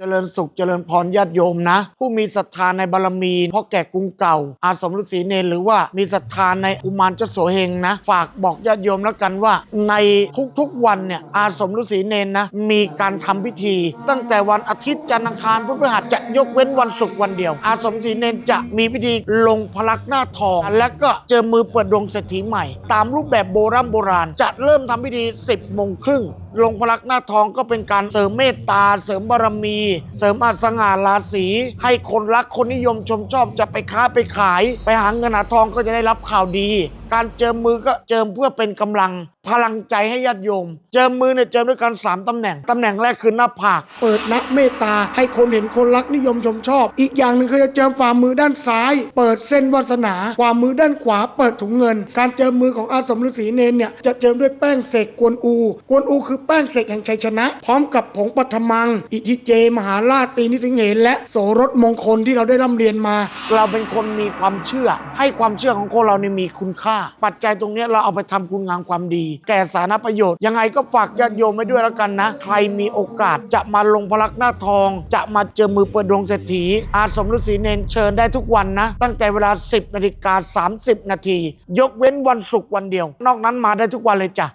เจริญสุขเจริญพรญาติโยมนะ ผู้มีศรัทธาในบารมีพ่อแก่กรุงเก่า อาสมฤาษีเนรหรือว่ามีศรัทธาในอุมาเจ้าโสเฮงนะ ฝากบอกญาติโยมแล้วกันว่า ในทุกๆวันเนี่ยอาสมฤาษีเนรนะ มีการทำพิธี ตั้งแต่วันอาทิตย์จันทร์อังคารพุธพฤหัสจะยกเว้นวันศุกร์วันเดียว อาสมฤาษีเนรจะมีพิธีลงพลักหน้าทอง และก็เจอมือเปิดดวงเศรษฐีใหม่ ตามรูปแบบโบราณโบราณ จะเริ่มทำพิธี 10โมงครึ่ง ลงพลักหน้าทองก็เป็นการเสริมเมตตา เสริมบารมี เสริมอัสง่าราศีให้คนรักคนนิยมชมชอบจะไปค้าไปขาย ไปหาเงินหาทองก็จะได้รับข่าวดีการเจิมมือก็เจิมเพื่อเป็นกำลังพลังใจให้ญาติโยม เจิมมือเนี่ยเจิมด้วยกันสามตำแหน่งตำแหน่งแรกคือหน้าผาก เปิดนักเมตตาให้คนเห็นคนรักนิยมชมชอบ อีกอย่างหนึ่งคือจะเจิมฝ่ามือด้านซ้าย เปิดเส้นวาสนาฝ่ามือด้านขวา เปิดถุงเงิน การเจิมมือของอาสมฤาษีเนนเนี่ยจะเจิมด้วยแป้งเสกกวนอู กวนอูคือแป้งเสกแห่งชัยชนะ พร้อมกับผงปัทมัง อิทิเจ มหาราชตีนิสิงเหนและโสรสมงคลที่เราได้ร่ำเรียนมา เราเป็นคนมีความเชื่อ ให้ความเชื่อของคนเรานี่มีคุณค่าปัจจัยตรงนี้เราเอาไปทำคุณงามความดี แก่สาธารณประโยชน์ยังไงก็ฝากญาติโยมไว้ด้วยแล้วกันนะ ใครมีโอกาสจะมาลงพลักหน้าทอง จะมาเจอมือเปิดดวงเศรษฐี อาสมฤษีเนนเชิญได้ทุกวันนะ ตั้งแต่เวลา 10นาฬิกา30 นาที ยกเว้นวันศุกร์วันเดียว นอกนั้นมาได้ทุกวันเลยจ้ะ